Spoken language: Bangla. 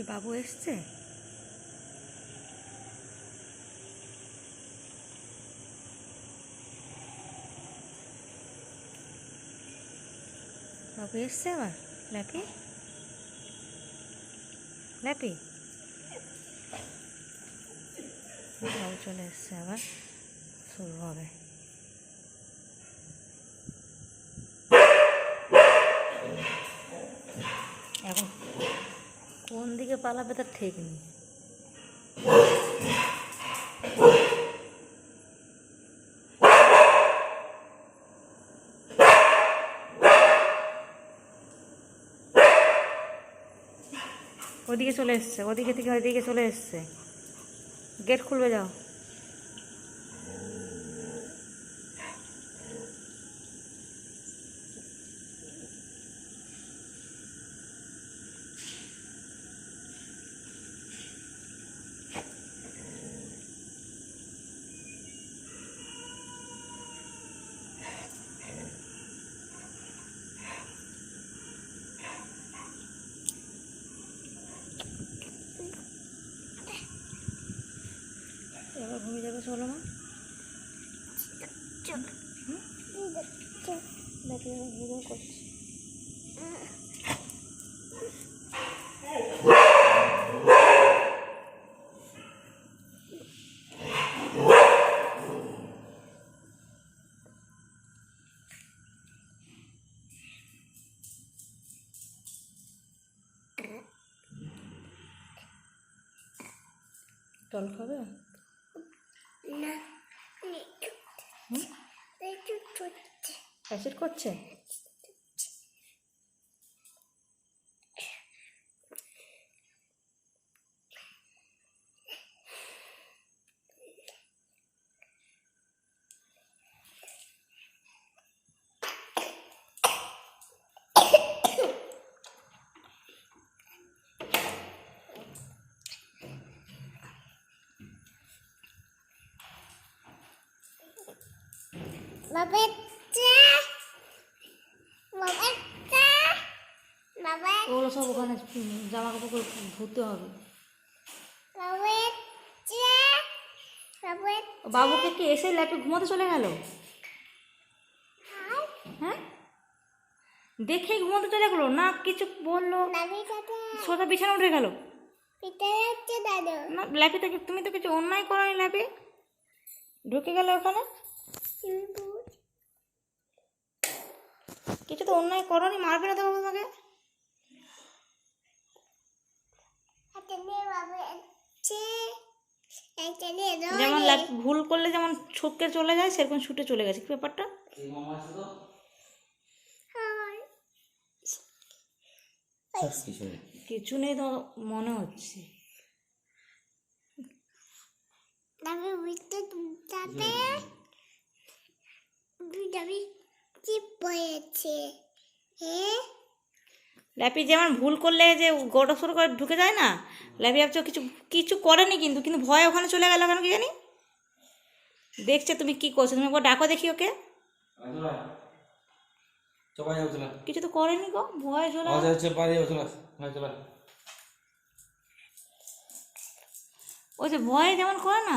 বাবু এসছে? বাবু এসছে আবার? ল্যাপি? ল্যাপি? বাবু চলে এসছে আবার। শুরু হবে। এখন কোন দিকে পালাবে তার ঠিক নেই। ওদিকে চলে এসছে, ওদিকে থেকে ওইদিকে চলে এসছে। গেট খুলবে যাও। এবার ঘুমিয়ে যাবে চলো না দেখি ভিডিও করছি জল খাবে? না অ্যাসিড করছে ওগুলো সব ওখানে জামা কাপড় করে ধুতে হবে। বাবুকে কি এসে ল্যাপে ঘুমাতে চলে গেল? হ্যাঁ? দেখেই ঘুমাতে চলে গেলো? না কিছু বলল? সোজা বিছানা উঠে গেল? না ল্যাপে তুমি তো কিছু অন্যায় করনি ল্যাপে? ঢুকে গেল ওখানে? কিন্তু কিছু তো অন্যায় করনি মারবে না তো বাবু তোমাকে? যেমন ভুল করলে যেমন ছুটকে চলে যায় সেরকম ছুটে চলে গেছে। কি ব্যাপারটা? কিছু নেই তো মনে হচ্ছে। বুঝতে তাতে নাবি পড়েছে? হ্যাঁ ল্যাপি যেমন ভুল করলে যে গোটা শুরু করে ঢুকে যায় না? ল্যাপি ভাবছ কিছু কিছু করেনি কিন্তু কিন্তু ভয় ওখানে চলে গেল কেন কি জানি? দেখছে তুমি কি করছ তুমি একবার ডাকো দেখি ওকে। চলা। কিছু তো করেনি গো ভয় পারি যাও চলা। চলা। ওই যে ভয় যেমন করে না।